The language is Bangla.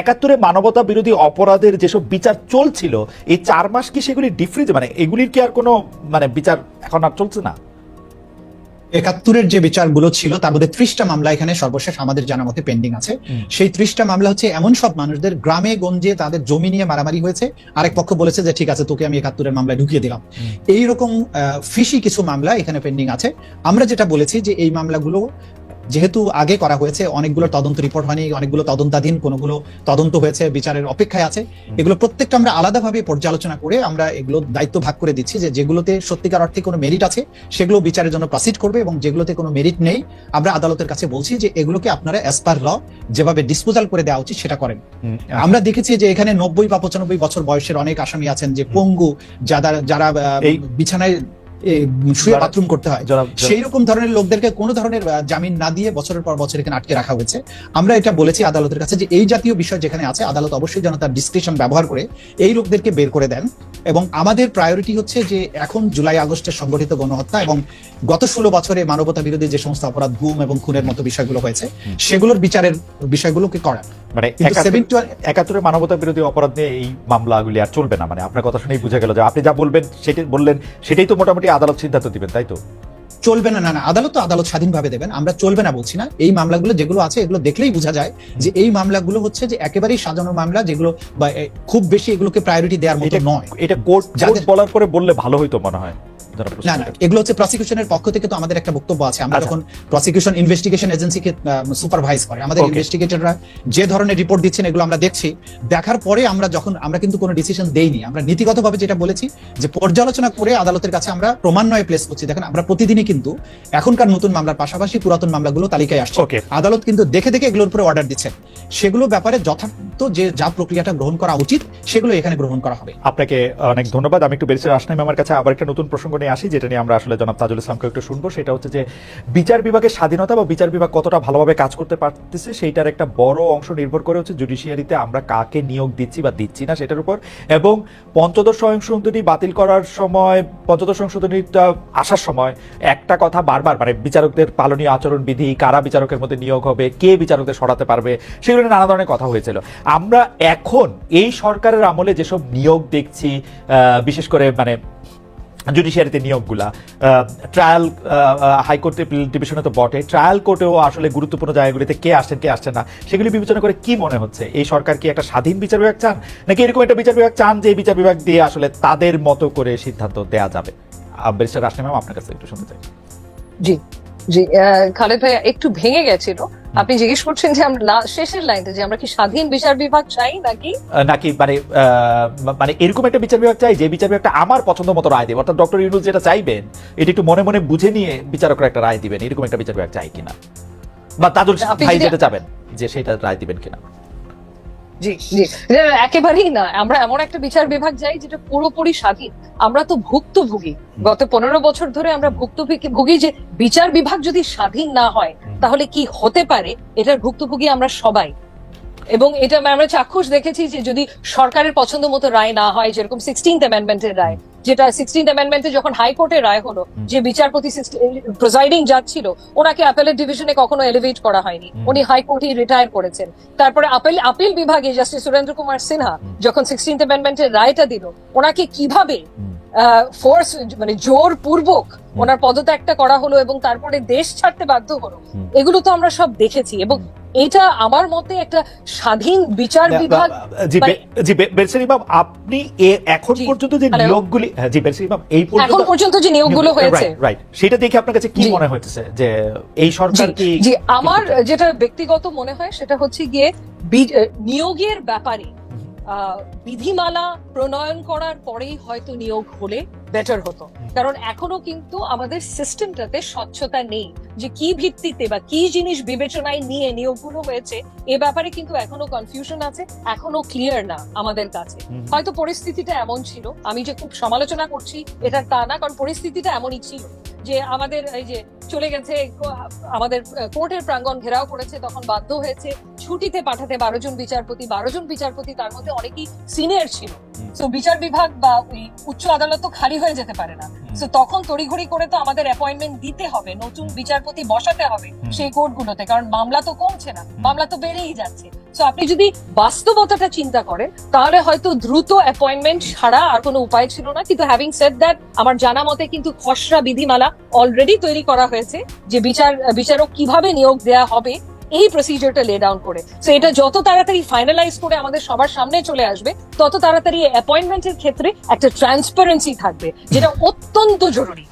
একাত্তরে মানবতা বিরোধী অপরাধের যেসব বিচার চলছিল এই চার মাস কি সেগুলি ডিফ্রিজ মানে এগুলির কি আর কোনো মানে বিচার এখন আর চলছে না? একাত্তরের যে বিচারগুলো ছিল তার মধ্যে ত্রিশটা মামলা এখানে সর্বশেষ আমাদের জানা মতে পেন্ডিং আছে। সেই ত্রিশটা মামলা হচ্ছে এমন সব মানুষদের গ্রামে গঞ্জে তাদের জমি নিয়ে মারামারি হয়েছে। আরেক পক্ষ বলেছে যে ঠিক আছে তোকে আমি একাত্তরের মামলায় ঢুকিয়ে দিলাম। এইরকম ফিসি কিছু মামলা এখানে পেন্ডিং আছে। আমরা যেটা বলেছি যে এই মামলাগুলো যেহেতু আগে করা হয়েছে অনেকগুলো তদন্ত রিপোর্ট হয়নি অনেকগুলো তদন্তাধীন কোনগুলো তদন্ত হয়েছে বিচারের অপেক্ষায় আছে। এগুলো প্রত্যেকটা আমরা আলাদাভাবে পর্যালোচনা করে আমরা এগুলো দায়িত্ব ভাগ করে দিচ্ছি যে যেগুলোতে সত্যিকার অর্থে কোনো মেরিট আছে সেগুলো বিচারের জন্য প্রসিড করবে এবং যেগুলোতে কোনো মেরিট নেই আমরা আদালতের কাছে বলছি যে এগুলোকে আপনারা অ্যাজ পার ল যেভাবে ডিসপোজাল করে দেওয়া উচিত সেটা করেন। আমরা দেখেছি যে এখানে নব্বই বা পঁচানব্বই বছর বয়সের অনেক আসামি আছেন যে পঙ্গু যারা যারা বিছানায় শুয়ে বাথরুম করতে হয়। সেই রকম ধরনের লোকদেরকে কোনো ধরনের জামিন না দিয়ে বছরের পর বছর এখানে আটকে রাখা হয়েছে। আমরা এটা বলেছি আদালতের কাছে যে এই জাতীয় বিষয় যেখানে আছে আদালত অবশ্যই যেন তার ডিসক্রিপশন ব্যবহার করে এই লোকদেরকে বের করে দেন। এবং আমাদের প্রায়োরিটি হচ্ছে যে এখন জুলাই আগস্টের সংগঠিত গণহত্যা এবং গত ষোলো বছরে মানবতা বিরোধী যে সমস্ত অপরাধ গুম এবং খুনের মতো বিষয়গুলো হয়েছে সেগুলোর বিচারের বিষয়গুলোকে করা। মানে একাত্তরে মানবতা বিরোধী অপরাধ নিয়ে এই মামলাগুলি আর চলবে না মানে আপনার কথা শুনেই বুঝে গেল যে আপনি যা বলবেন সেটাই বললেন সেটাই তো মোটামুটি আদালত সিদ্ধান্ত দিবেন তাই তো? চলবে না না না আদালত তো আদালত স্বাধীনভাবে দেবেন আমরা চলবে না বলছি না। এই মামলাগুলো যেগুলো আছে এগুলো দেখলেই বোঝা যায় যে এই মামলাগুলো হচ্ছে যে একেবারেই সাজানো মামলা যেগুলো বা খুব বেশি এগুলোকে প্রায়োরিটি দেওয়ার মতো নয়। এটা কোর্ট বলার পরে বললে ভালো হইতো মনে হয়। না না এগুলো হচ্ছে প্রসিকিউশনের পক্ষ থেকে তো আমাদের একটা বক্তব্য আছে। আমরা আচ্ছা। যখন প্রসিকিউশন ইনভেস্টিগেশন এজেন্সিকে সুপারভাইজ করে আমাদের ইনভেস্টিগেটররা যে ধরনের রিপোর্ট দিচ্ছেন এগুলো আমরা দেখছি। দেখার পরে আমরা যখন আমরা কিন্তু কোনো ডিসিশন দেইনি। আমরা নীতিগতভাবে যেটা বলেছি যে পর্যালোচনা করে আদালতের কাছে আমরা প্রমাণনয় প্লেস করছি। দেখেন আমরা প্রতিদিনই কিন্তু এখনকার নতুন মামলার পাশাপাশি পুরাতন মামলাগুলো তালিকায় আসছে। আদালত কিন্তু দেখে দেখে এগুলোর উপরে অর্ডার দিচ্ছেন। সেগুলো ব্যাপারে যথার্থ যে যা প্রক্রিয়াটা গ্রহণ করা উচিত সেগুলো এখানে গ্রহণ করা হবে। আপনাকে অনেক ধন্যবাদ। আমি একটু বেরিসের আসনাই আমার কাছে। আবার একটা নতুন প্রসঙ্গ নিয়ে আসি, যেটা নিয়ে আমরা আসলে জনাব তাজুল ইসলামকে একটু শুনব। সেটা হচ্ছে যে বিচার বিভাগের স্বাধীনতা বা বিচার বিভাগ কতটা ভালোভাবে কাজ করতে পারতেছে, সেইটার একটা বড় অংশ নির্ভর করে হচ্ছে জুডিশিয়ারিতে আমরা কাকে নিয়োগ দিচ্ছি বা দিচ্ছি না সেটার উপর। এবং পঞ্চদশ সংশোধনী বাতিল করার সময়, পঞ্চদশ সংশোধনীটা আসার সময় একটা কথা বারবার মানে বিচারকদের পালনীয় আচরণ বিধি, কারা বিচারকের মধ্যে নিয়োগ হবে, কে বিচারকদের সরাতে পারবে, সেগুলো নানা ধরনের কথা হয়েছিল। আমরা এখন এই সরকারের আমলে যেসব নিয়োগ দেখছি বিশেষ করে মানে জুডিশিয়ারিতে নিয়োগগুলা। ট্রায়াল হাইকোর্টে ডিভিশনে তো বটে। ট্রায়াল কোর্টেও আসলে গুরুত্বপূর্ণ জায়গাগুলিতে কে আসছেন কে আসছেন না, সেগুলি বিবেচনা করে কি মনে হচ্ছে? এই সরকার কি একটা স্বাধীন বিচার বিভাগ চান, নাকি এরকম একটা বিচার বিভাগ চান যে বিচার বিভাগ দিয়ে আসলে তাদের মতো করে সিদ্ধান্ত দেয়া যাবে? ব্যারিস্টার রাশমি ম্যাম আপনার কাছে একটু শুনতে চাই। জি। জি খালেদ ভাইয়া একটু ভেঙে গেছিল। আপনি জিজ্ঞেস করছেন যে আমরা শেষের লাইনটা যে আমরা কি স্বাধীন বিচার বিভাগ চাই নাকি? নাকি মানে মানে এরকম একটা বিচার বিভাগ চাই যে বিচার বিভাগটা আমার পছন্দ মতো রায় দেবে। অর্থাৎ ডক্টর ইউনুস যেটা চাইবেন এটা একটু মনে মনে বুঝে নিয়ে বিচারকরা একটা রায় দিবেন এরকম একটা বিচার বিভাগ চাই কিনা? বা তাদের ভাই যেটা চাবেন যে সেটা রায় দিবেন কিনা? জি জি। একেবারেই না। আমরা এমন একটা বিচার বিভাগ যাই যেটা পুরোপুরি স্বাধীন। আমরা তো ভুক্তভোগী। গত পনেরো বছর ধরে আমরা ভুক্তভোগী যে বিচার বিভাগ যদি স্বাধীন না হয় তাহলে কি হতে পারে? এটার ভুক্তভোগী আমরা সবাই। এবং এটা আমরা চাক্ষুষ দেখেছি যে যদি সরকারের পছন্দ মতো রায় না হয় যেরকম সিক্সটিন্থ অ্যামেন্ডমেন্টের রায় যেটা সিক্সটিন অ্যামেন্ডমেন্টে যখন হাইকোর্টের রায় হলো যে বিচারপতি প্রিজাইডিং জাজ ছিল ওনাকে অ্যাপেলেট ডিভিশনে কখনো এলিভেট করা হয়নি। উনি হাইকোর্টে রিটায়ার করেছেন। তারপরে আপিল আপিল বিভাগে জাস্টিস সুরেন্দ্র কুমার সিনহা যখন সিক্সটিন অ্যামেন্ডমেন্টের রায়টা দিল ওনাকে কীভাবে ফোর্স মানে জোর পূর্বক ওনার পদত্যাগটা করা হলো এবং তারপরে দেশ ছাড়তে বাধ্য হলো এগুলো তো আমরা সব দেখেছি এবং এটা আমার মতে একটা স্বাধীন বিচার বিভাগ জি মানে- বে- জি বে- আপনি এখন পর্যন্ত যে নিয়োগগুলি হ্যাঁ, জি ইমাম এই এখন পর্যন্ত পর্যন্ত যে নিয়োগগুলো হয়েছে। রাইট সেটা দেখে আপনার কাছে কি মনে হচ্ছে যে এই সরকার কি জি আমার যেটা ব্যক্তিগত মনে হয় সেটা হচ্ছে গিয়ে নিয়োগের ব্যাপারে বিধিমালা প্রণয়ন করার পরেই হয়তো নিয়োগ হলে বেটার হতো। কারণ এখনও কিন্তু আমাদের সিস্টেমটাতে স্বচ্ছতা নেই যে কি ভিত্তিতে বা কি জিনিস বিবেচনায় নিয়ে নিয়োগগুলো হয়েছে এ ব্যাপারে কিন্তু এখনও কনফিউশন আছে এখনও ক্লিয়ার না আমাদের কাছে। হয়তো পরিস্থিতিটা এমন ছিল আমি যে খুব সমালোচনা করছি এটা তা না কারণ পরিস্থিতিটা এমনই ছিল যে আমাদের এই যে চলে গেছে আমাদের কোর্টের প্রাঙ্গণ ঘেরাও করেছে তখন বাধ্য হয়েছে ছুটিতে পাঠাতে বারো জন বিচারপতি বারো জন বিচারপতি তার মধ্যে অনেকেই সিনিয়র ছিল। তো বিচার বিভাগ বা ওই উচ্চ আদালত তো খালি হয়ে যেতে পারে না। তো তখন তড়িঘড়ি করে তো আমাদের অ্যাপয়েন্টমেন্ট দিতে হবে নতুন বিচারপতি বসাতে হবে। সেই কোর্টগুলোতে কারণ মামলা তো কমছে না মামলা তো বেড়েই যাচ্ছে। তো আপনি যদি বাস্তবতাটা চিন্তা করেন তাহলে হয়তো দ্রুত অ্যাপয়েন্টমেন্ট ছাড়া আর কোনো উপায় ছিল না। কিন্তু হ্যাভিং সেড দ্যাট আমার জানা মতে কিন্তু খসড়া বিধিমালা অলরেডি তৈরি করা হয়েছে যে বিচার বিচারক কীভাবে নিয়োগ দেয়া হবে এই প্রসিজারটা লে ডাউন করে। তো এটা যত তাড়াতাড়ি ফাইনালাইজ করে আমাদের সবার সামনে চলে আসবে, তত তাড়াতাড়ি অ্যাপয়েন্টমেন্টের ক্ষেত্রে একটা ট্রান্সপারেন্সি থাকবে, যেটা অত্যন্ত জরুরি।